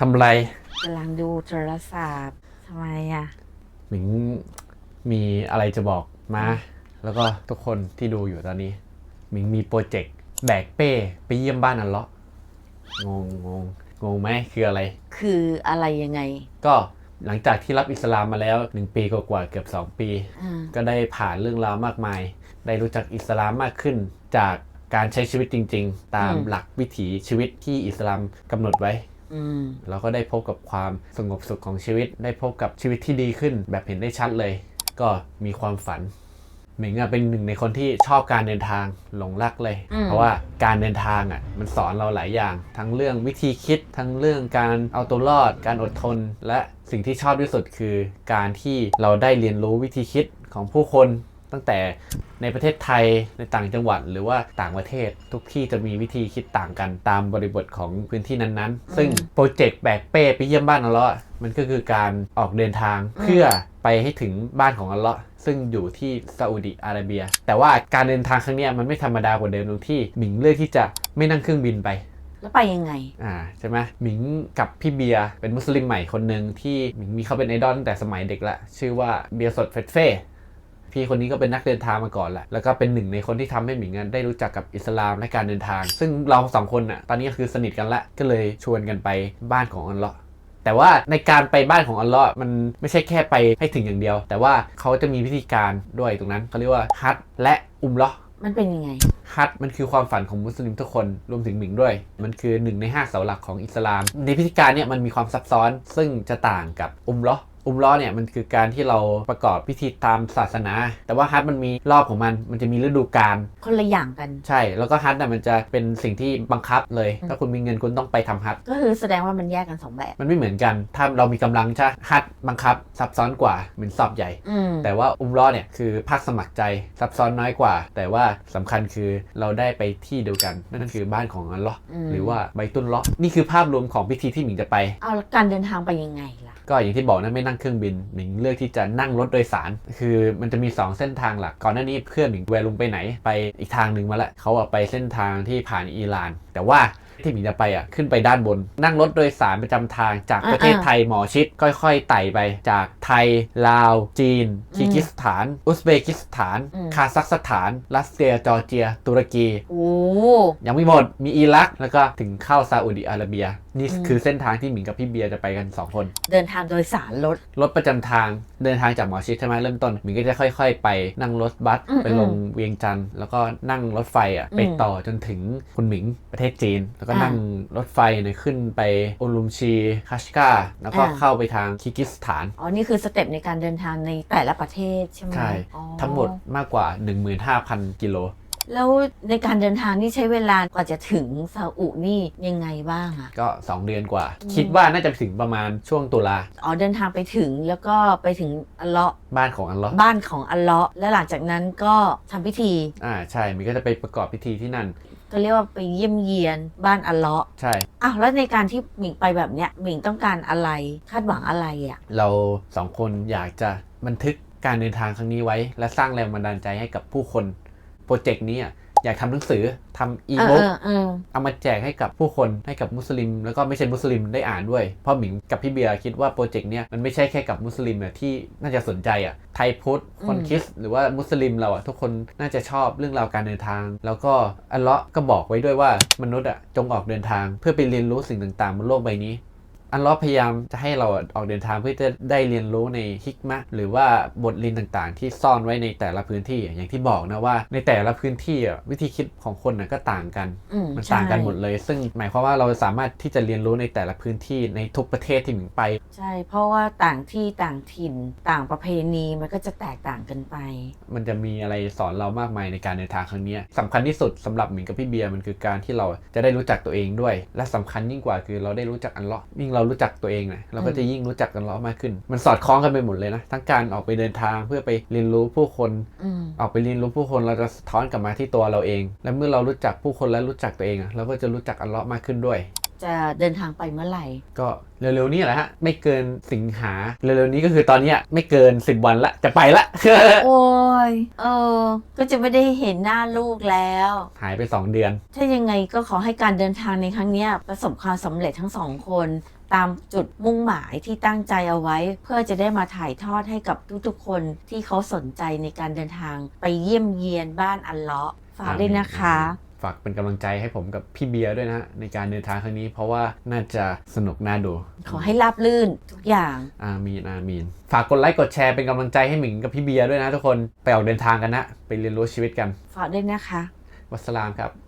ทำไรกำลังดูโทรศัพท์ทำไมอะ หมิงมีอะไรจะบอกมา แล้วก็ทุกคนที่ดูอยู่ตอนนี้ หมิงมีโปรเจกต์แบกเป้ไปเยี่ยมบ้านอันเลาะงงงงงงไหมคืออะไร คืออะไรยังไง ก็หลังจากที่รับอิสลามมาแล้ว1ปีกว่าๆเกือบ2ปี อ่าก็ได้ผ่านเรื่องราวมากมาย ได้รู้จักอิสลามมากขึ้นจากการใช้ชีวิตจริง ๆ ตามหลักวิถีชีวิตที่อิสลามกำหนดไว้อืม เราก็ได้พบกับความสงบสุขของชีวิต ได้พบกับชีวิตที่ดีขึ้น แบบเห็นได้ชัดเลย ก็มีความฝันหมิงอะเป็นหนึ่งในคนที่ชอบการเดินทางหลงรักเลยอืมเพราะว่าการเดินทางอะมันสอนเราหลายอย่าง ทั้งเรื่องวิธีคิด ทั้งเรื่องการเอาตัวรอด การอดทน และสิ่งที่ชอบที่สุดคือ การที่เราได้เรียนรู้วิธีคิดของผู้คน ตั้งแต่ในประเทศไทยในต่างจังหวัดหรือว่าต่างประเทศทุกที่จะมีวิธีคิดต่างกันตามบริบทของพื้นที่นั้นๆ ซึ่งโปรเจกต์แบกเป้ไปเยี่ยมบ้านอัลเลาะห์มันก็คือการออกเดินทางเพื่อไปให้ถึงบ้านของอัลเลาะห์ซึ่งอยู่ที่ซาอุดิอาระเบีย แต่ว่าการเดินทางครั้งเนี้ยมันไม่ธรรมดากว่าเดิมตรงที่หมิงเลือกที่จะไม่นั่งเครื่องบินไปแล้วไปยังไง อ่าใช่ไหมหมิงกับพี่เบียร์เป็นมุสลิมใหม่คนหนึ่งที่หมิงมีเขาเป็นไอดอลตั้งแต่สมัยเด็กละ ชื่อว่าเบียร์สดเฟสเฟ่ พี่คนนี้ก็เป็นนักเดินทางมาก่อนแหละแล้วก็เป็นหนึ่งในคนที่ทำให้หมิงอะได้รู้จักกับอิสลามและการเดินทาง ซึ่งเราสองคนอะตอนนี้ก็คือสนิทกันละก็เลยชวนกันไปบ้านของอัลเลาะห์แต่ว่าในการไปบ้านของอัลเลาะห์มันไม่ใช่แค่ไปให้ถึงอย่างเดียว แต่ว่าเขาจะมีวิธีการด้วยตรงนั้นเขาเรียกว่าฮัจญ์และอุมเราะห์มันเป็นยังไงฮัจญ์มันคือความฝันของมุสลิมทุกคนรวมถึงหมิงด้วย มันคือหนึ่งในห้าเสาหลักของอิสลาม ในพิธีการเนี่ยมันมีความซับซ้อนซึ่งจะต่างกับอุมเราะห์ อุมเราะห์เนี่ยมันคือการที่เราประกอบพิธีตามศาสนา แต่ว่าฮัจญ์มันมีรอบของมันมันจะมีฤดูกาลคนละอย่างกัน ใช่ แล้วก็ฮัจญ์น่ะมันจะเป็นสิ่งที่บังคับเลย ถ้าคุณมีเงินคุณต้องไปทำฮัจญ์ก็คือแสดงว่ามันแยกกันสองแบบ มันไม่เหมือนกัน ถ้าเรามีกำลังใช่ฮัจญ์บังคับซับซ้อนกว่าเหมือนสอบใหญ่อืมแต่ว่าอุมเรอเนี่ยคือภาคสมัครใจซับซ้อนน้อยกว่า แต่ว่าสำคัญคือเราได้ไปที่เดียวกันนั่นคือบ้านของอัลเลาะห์มหรือว่าใบตุนเลาะห์นี่คือภาพรวมของพิธีที่หมิงจะไปเอาแล้วการเดินทางไปยังไงล่ะ ก็อย่างที่บอกนะไม่นั่งเครื่องบินหมิงเลือกที่จะนั่งรถโดยสาร คือมันจะมี 2 เส้นทางหลัก ก่อนหน้านี้เพื่อนหมิงแวลุงไปไหนไปอีกทางหนึ่งมาละเขาอะไปเส้นทางที่ผ่านอิหร่าน แต่ว่า ที่หมิงจะไปอะขึ้นไปด้านบน นั่งรถโดยสารประจำทางจากประเทศอ่าๆไทยหมอชิดค่อย ๆ ไต่ไปจากไทย ลาว จีนคีร์กิสถาน อุซเบกิสถาน อืม คาซัคสถาน รัสเซีย จอร์เจีย ตุรกี โอ้ ยังไม่หมดมีอิรัก แล้วก็ถึงเข้าซาอุดิอาระเบีย นี่อืม คือเส้นทางที่หมิงกับพี่เบียร์จะไปกัน 2 คน เดินทางโดยสารรถ รถประจำทางเดินทางจากหมอชิดใช่ไหมเริ่มต้นหมิงก็จะค่อย ๆ ไปนั่งรถบัสอืมไปลงเวียงจันทร์แล้วก็นั่งรถไฟอะอืมไปต่อจนถึงคุณหมิงประเทศจีนแล้วก็อ่านั่นั่งรถไฟเนี่ยขึ้นไปอุลุมชีคัชกาแล้วก็อ่าเข้าไปทางคีร์กิสถาน อ๋อ นี่คือสเต็ปในการเดินทางในแต่ละประเทศใช่ไหมใช่อ๋อทั้งหมดมากกว่า 15,000 กิโล แล้วในการเดินทางนี่ใช้เวลากว่าจะถึงซาอุนี่ยังไงบ้างอะก็ 2 เดือนกว่าอืมคิดว่าน่าจะถึงประมาณช่วงตุลาอ๋อเดินทางไปถึงแล้วก็ไปถึงอัลเลาะห์บ้านของอัลเลาะห์บ้านของอัลเลาะห์และหลังจากนั้นก็ทำพิธี อ่าใช่หมิงก็จะไปประกอบพิธีที่นั่น ก็เรียกว่าไปเยี่ยมเยียนบ้านอัลเลาะห์ใช่ อ้าวแล้วในการที่หมิงไปแบบเนี้ยหมิงต้องการอะไรคาดหวังอะไรอะ เราสองคนอยากจะบันทึกการเดินทางครั้งนี้ไว้ และสร้างแรงบันดาลใจให้กับผู้คน โปรเจกต์นี้อะอยากทำหนังสือทำอีเออบุ๊กเออเออเอามาแจกให้กับผู้คนให้กับมุสลิม แล้วก็ไม่ใช่มุสลิมได้อ่านด้วย เพราะหมิงกับพี่เบียร์คิดว่าโปรเจกต์เนี้ยมันไม่ใช่แค่กับมุสลิมอะที่น่าจะสนใจอะไทยพุทธคนคริสต์หรือว่ามุสลิมเราอะทุกคนน่าจะชอบเรื่องราวการเดินทาง แล้วก็อัลเลาะห์ก็บอกไว้ด้วยว่ามนุษย์อะจงออกเดินทาง เพื่อไปเรียนรู้สิ่งต่างๆบนโลกใบนี้ อัลเลอฮ์พยายามจะให้เราออกเดินทางเพื่อจะได้เรียนรู้ในฮิกมะห์หรือว่าบทเรียนต่างๆ ที่ซ่อนไว้ในแต่ละพื้นที่อย่างที่บอกนะว่าในแต่ละพื้นที่อะวิธีคิดของคนน่ะก็ต่างกันอืมมันใช่ต่างกันหมดเลย ซึ่งหมายความว่าเราสามารถที่จะเรียนรู้ในแต่ละพื้นที่ในทุกประเทศที่หมิงไป ใช่ เพราะว่าต่างที่ต่างถิ่นต่างประเพณีมันก็จะแตกต่างกันไป มันจะมีอะไรสอนเรามากมายในการเดินทางครั้งเนี้ยสำคัญที่สุดสำหรับหมิงกับพี่เบียร์มันคือการที่เราจะได้รู้จักตัวเองด้วย และสำคัญยิ่งกว่าคือเราได้รู้จักอัลเลาะห์ยิ่งเรารู้จักตัวเองนะเราก็จะยิ่งรู้จักอัลเลาะห์มากขึ้น มันสอดคล้องกันไปหมดเลยนะ ทั้งการออกไปเดินทางเพื่อไปเรียนรู้ผู้คนอืมออกไปเรียนรู้ผู้คนเราจะสะท้อนกลับมาที่ตัวเราเอง และเมื่อเรารู้จักผู้คนและรู้จักตัวเองอะเราก็จะรู้จักอัลเลาะห์มากขึ้นด้วย จะเดินทางไปเมื่อไหร่ ก็เร็วๆนี้แหละฮะ ไม่เกินสิงหาเร็วๆนี้ก็คือตอนเนี้ยไม่เกิน10วันละจะไปละ โอ้ยเออ ก็จะไม่ได้เห็นหน้าลูกแล้ว หายไป 2 เดือน ถ้ายังไงก็ขอให้การเดินทางในครั้งเนี้ยประสบความสำเร็จทั้งสองคน ตามจุดมุ่งหมายที่ตั้งใจเอาไว้ เพื่อจะได้มาถ่ายทอดให้กับทุกๆคนที่เขาสนใจในการเดินทางไปเยี่ยมเยียนบ้านอันเลาะฝากด้วยนะคะ ฝากเป็นกำลังใจให้ผมกับพี่เบียร์ด้วยนะฮะในการเดินทางครั้งนี้ เพราะว่าน่าจะสนุกน่าดู ขอให้ราบลื่นทุกอย่างอามีนอามีน ฝากกดไลค์กดแชร์เป็นกำลังใจให้หมิงกับพี่เบียร์ด้วยนะทุกคนไปออกเดินทางกันนะ ไปเรียนรู้ชีวิตกัน ฝากด้วยนะคะ วัสสลามครับ